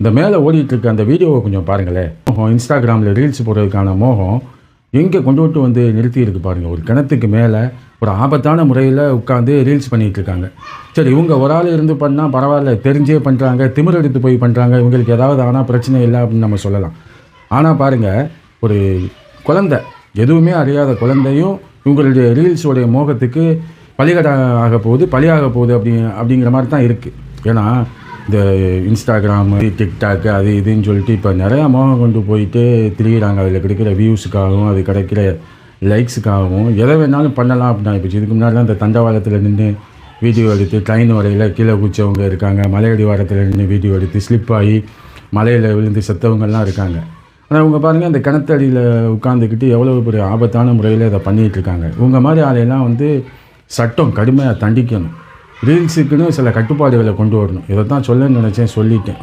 இந்த மேலே ஓடிட்டுருக்க அந்த வீடியோவை கொஞ்சம் பாருங்களேன். மோகம் இன்ஸ்டாகிராமில் ரீல்ஸ் போடுறதுக்கான மோகம் எங்கே கொண்டு விட்டு வந்து நிறுத்தி இருக்குது பாருங்கள் ஒரு கிணத்துக்கு மேலே ஒரு ஆபத்தான முறையில் உட்காந்து ரீல்ஸ் பண்ணிகிட்டு இருக்காங்க. சரி இவங்க ஒரு ஆள் இருந்து பண்ணால் பரவாயில்ல தெரிஞ்சே பண்ணுறாங்க திமிர் எடுத்து போய் பண்ணுறாங்க இவங்களுக்கு ஏதாவது ஆனால் பிரச்சனை இல்லை அப்படின்னு நம்ம சொல்லலாம். ஆனால் பாருங்கள் ஒரு குழந்த எதுவுமே அறியாத குழந்தையும் இவங்களுடைய ரீல்ஸோடைய மோகத்துக்கு பலிகட ஆக போகுது பலியாக போகுது அப்படி அப்படிங்கிற மாதிரி தான் இருக்குது ஏன்னா இந்த இன்ஸ்டாகிராமு டிக்டாக் அது இதுன்னு சொல்லிட்டு இப்போ நிறையா மோகம் கொண்டு போயிட்டு திரியிறாங்க. அதில் கிடைக்கிற வியூஸுக்காகவும் அது கிடைக்கிற லைக்ஸுக்காகவும் எதை வேணாலும் பண்ணலாம் அப்படின்னா இப்போ இதுக்கு முன்னாடி இந்த தண்டவாளத்தில் நின்று வீடியோ எடுத்து ட்ரெயின் வரையில் கீழே குச்சவங்க இருக்காங்க. மலையடி வாரத்தில் நின்று வீடியோ எடுத்து ஸ்லிப் ஆகி மலையில் விழுந்து செத்தவங்கள்லாம் இருக்காங்க. ஆனால் இவங்க பாருங்கள் அந்த கிணத்தடியில் உட்காந்துக்கிட்டு எவ்வளோ பெரிய ஆபத்தான முறையில் இதை பண்ணிகிட்டு இருக்காங்க. இவங்க மாதிரி ஆளையெல்லாம் வந்து சட்டம் கடுமையாக தண்டிக்கணும். ரீல்ஸுக்குன்னு சில கட்டுப்பாடுகளை கொண்டு வரணும். இதை தான் சொல்ல நினச்சேன் சொல்லிட்டேன்.